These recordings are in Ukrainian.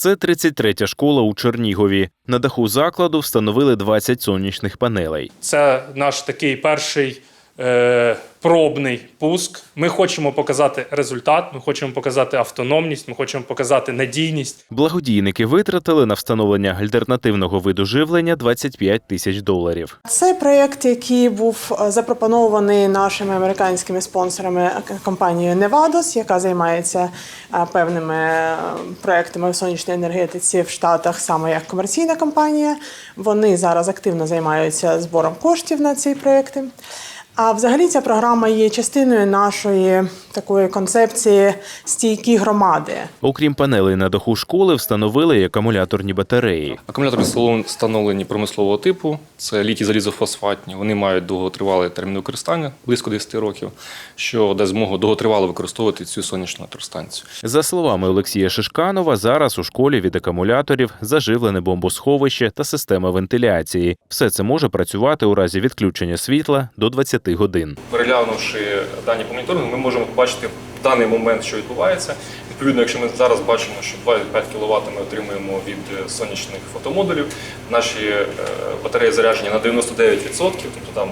Це 33-я школа у Чернігові. На даху закладу встановили 20 сонячних панелей. Це наш такий перший е, пробний пуск. Ми хочемо показати результат, ми хочемо показати автономність, ми хочемо показати надійність. Благодійники витратили на встановлення альтернативного виду живлення 25 тисяч доларів. Цей проєкт, який був е, запропонований нашими американськими спонсорами е, компанією Nevados, яка займається е, певними проектами в сонячній енергетиці в Штатах, саме як комерційна компанія. Вони зараз активно займаються збором коштів на ці проекти. А взагалі ця програма є частиною нашої такої концепції стійкі громади. Окрім панелей на даху школи, встановили й акумуляторні батареї. Акумулятори встановлені- встановлені промислового типу, це літій залізофосфатні. Вони мають довготривалий термін використання, близько 10 років, що дасть змогу довготривало використовувати цю сонячну електростанцію. За словами Олексія Шишканова, зараз у школі від акумуляторів заживлене бомбосховище та система вентиляції. Все це може працювати у разі відключення світла до 20 годин. Переглянувши дані по моніторингу, ми можемо побачити в даний момент, що відбувається. Відповідно, якщо ми зараз бачимо, що 25 кВт ми отримуємо від е, сонячних фотомодулів, наші е, батареї заряджені на 99%, тобто там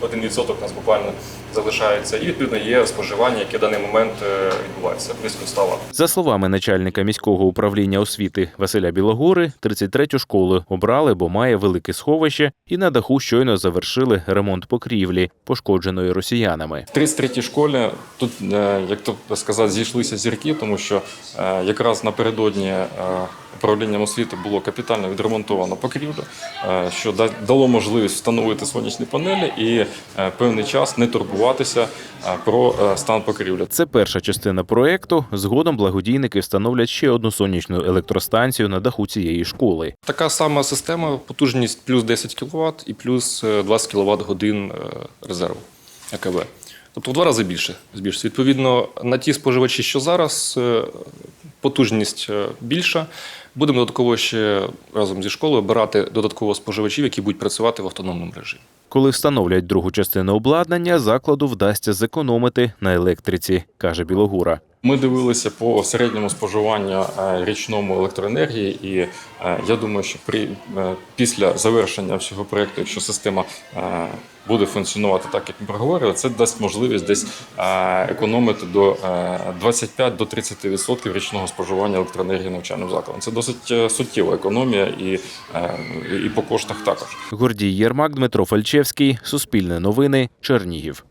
1% у нас буквально залишається, і відповідно є споживання, яке в даний момент е, відбувається близько 100 Вт. За словами начальника міського управління освіти Василя Білогори, 33-ю школу обрали, бо має велике сховище, і на даху щойно завершили ремонт покрівлі, пошкодженої росіянами. В 33-й школі тут, е, як то сказати, зійшлися зірки, тому що е, якраз напередодні управлінням освіти було капітально відремонтовано покрівлю, е, що дало можливість встановити сонячні панелі і е, певний час не турбуватися е, про стан покрівлі. Це перша частина проекту. Згодом благодійники встановлять ще одну сонячну електростанцію на даху цієї школи. Така сама система, потужність плюс 10 кВт і плюс е, 20 кВт годин резерву АКВ. Тобто в два рази більше збільшиться. Відповідно, на ті споживачі, що зараз е, потужність е, більша. Будемо додатково ще разом зі школою обирати додатково споживачів, які будуть працювати в автономному режимі. Коли встановлять другу частину обладнання, закладу вдасться зекономити на електриці, каже Білогура. Ми дивилися по середньому споживанню е, річному електроенергії, і е, я думаю, що при е, після завершення всього проекту, якщо система буде функціонувати так, як ми проговорили, це дасть можливість десь економити до е, 25 до 30% річного споживання електроенергії навчальним закладом. Це досить суттєва економія і, і по коштах також. Гордій Єрмак, Дмитро Фальчевський, Суспільне новини, Чернігів.